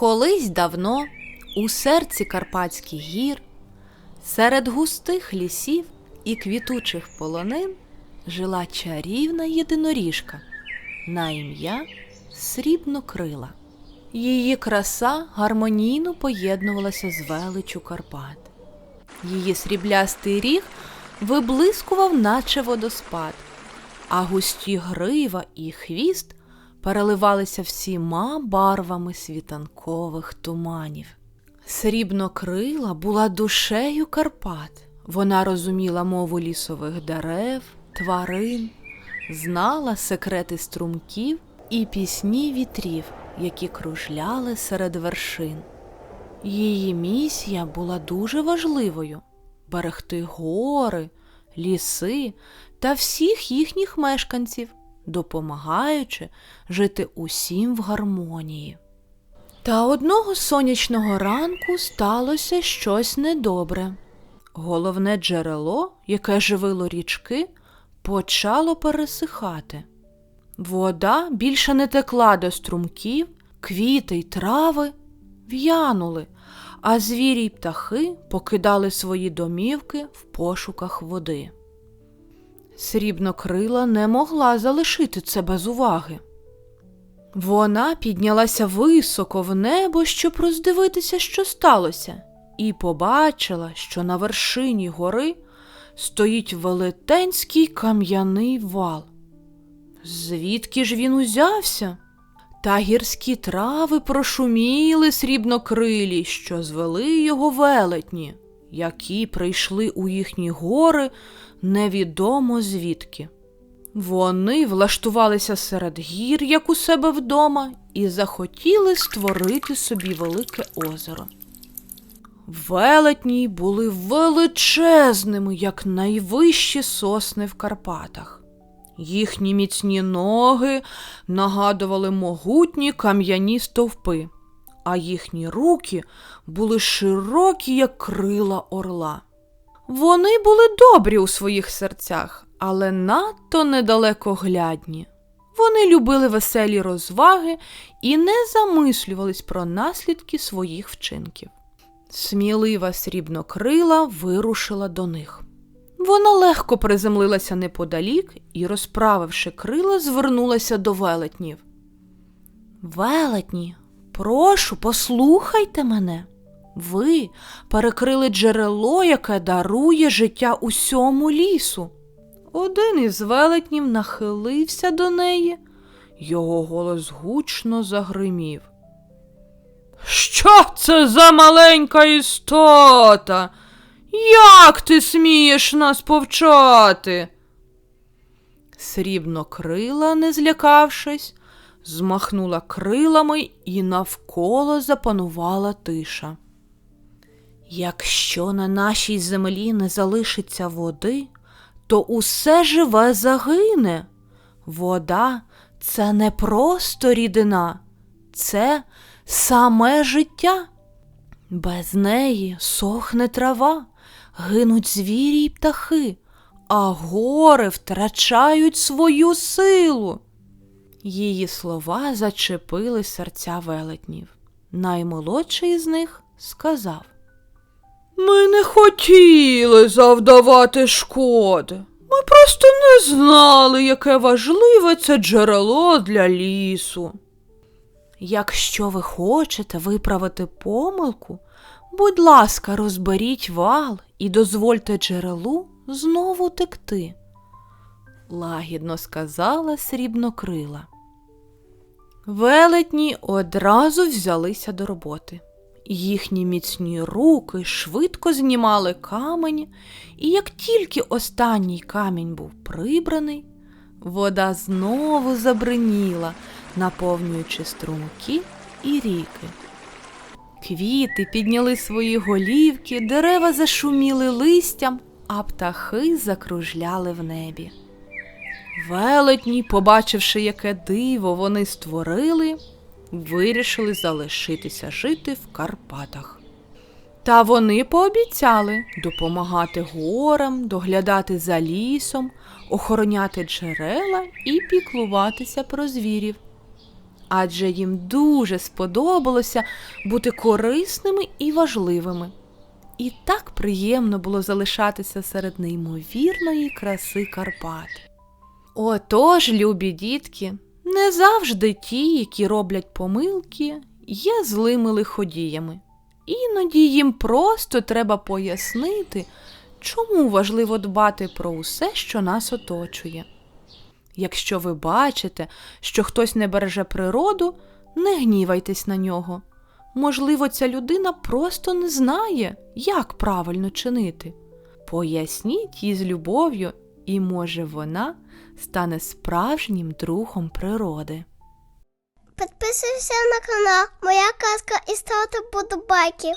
Колись давно у серці Карпатських гір, серед густих лісів і квітучих полонин жила чарівна єдиноріжка на ім'я Срібнокрила. Її краса гармонійно поєднувалася з величу Карпат. Її сріблястий ріг виблискував, наче водоспад, а густі грива і хвіст переливалися всіма барвами світанкових туманів. Срібнокрила була душею Карпат. Вона розуміла мову лісових дерев, тварин, знала секрети струмків і пісні вітрів, які кружляли серед вершин. Її місія була дуже важливою берегти гори, ліси та всіх їхніх мешканців, допомагаючи жити усім в гармонії. Та одного сонячного ранку сталося щось недобре. Головне джерело, яке живило річки, почало пересихати. Вода більше не текла до струмків, квіти й трави в'янули, а звірі й птахи покидали свої домівки в пошуках води. Срібнокрила не могла залишити це без уваги. Вона піднялася високо в небо, щоб роздивитися, що сталося, і побачила, що на вершині гори стоїть велетенський кам'яний вал. Звідки ж він узявся? Та гірські трави прошуміли срібнокрилі, що звели його велетні, які прийшли у їхні гори невідомо звідки. Вони влаштувалися серед гір, як у себе вдома, і захотіли створити собі велике озеро. Велетні були величезними, як найвищі сосни в Карпатах. Їхні міцні ноги нагадували могутні кам'яні стовпи, а їхні руки були широкі, як крила орла. Вони були добрі у своїх серцях, але надто недалекоглядні. Вони любили веселі розваги і не замислювались про наслідки своїх вчинків. Смілива срібнокрила вирушила до них. Вона легко приземлилася неподалік і, розправивши крила, звернулася до велетнів. Велетні, прошу, послухайте мене. Ви перекрили джерело, яке дарує життя усьому лісу. Один із велетнів нахилився до неї, його голос гучно загримів. Що це за маленька істота? Як ти смієш нас повчати? Срібнокрила, не злякавшись, змахнула крилами і навколо запанувала тиша. Якщо на нашій землі не залишиться води, то усе живе загине. Вода це не просто рідина, це саме життя. Без неї сохне трава, гинуть звірі й птахи, а гори втрачають свою силу. Її слова зачепили серця велетнів. Наймолодший з них сказав Ми не хотіли завдавати шкоди. Ми просто не знали, яке важливе це джерело для лісу. Якщо ви хочете виправити помилку, будь ласка, розберіть вал і дозвольте джерелу знову текти, лагідно сказала срібнокрила. Велетні одразу взялися до роботи. Їхні міцні руки швидко знімали камені, і як тільки останній камінь був прибраний, вода знову забриніла, наповнюючи струмки і ріки. Квіти підняли свої голівки, дерева зашуміли листям, а птахи закружляли в небі. Велетні, побачивши, яке диво вони створили, вирішили залишитися жити в Карпатах. Та вони пообіцяли допомагати горам, доглядати за лісом, охороняти джерела і піклуватися про звірів. адже їм дуже сподобалося бути корисними і важливими. І так приємно було залишатися серед неймовірної краси Карпат. Отож, любі дітки, не завжди ті, які роблять помилки, є злими лиходіями. Іноді їм просто треба пояснити, чому важливо дбати про усе, що нас оточує. Якщо ви бачите, що хтось не береже природу, не гнівайтесь на нього. Можливо, ця людина просто не знає, як правильно чинити. Поясніть їй з любов'ю, і може вона стане справжнім другом природи. Підписуйся на канал Моя казка і ставте подобайки.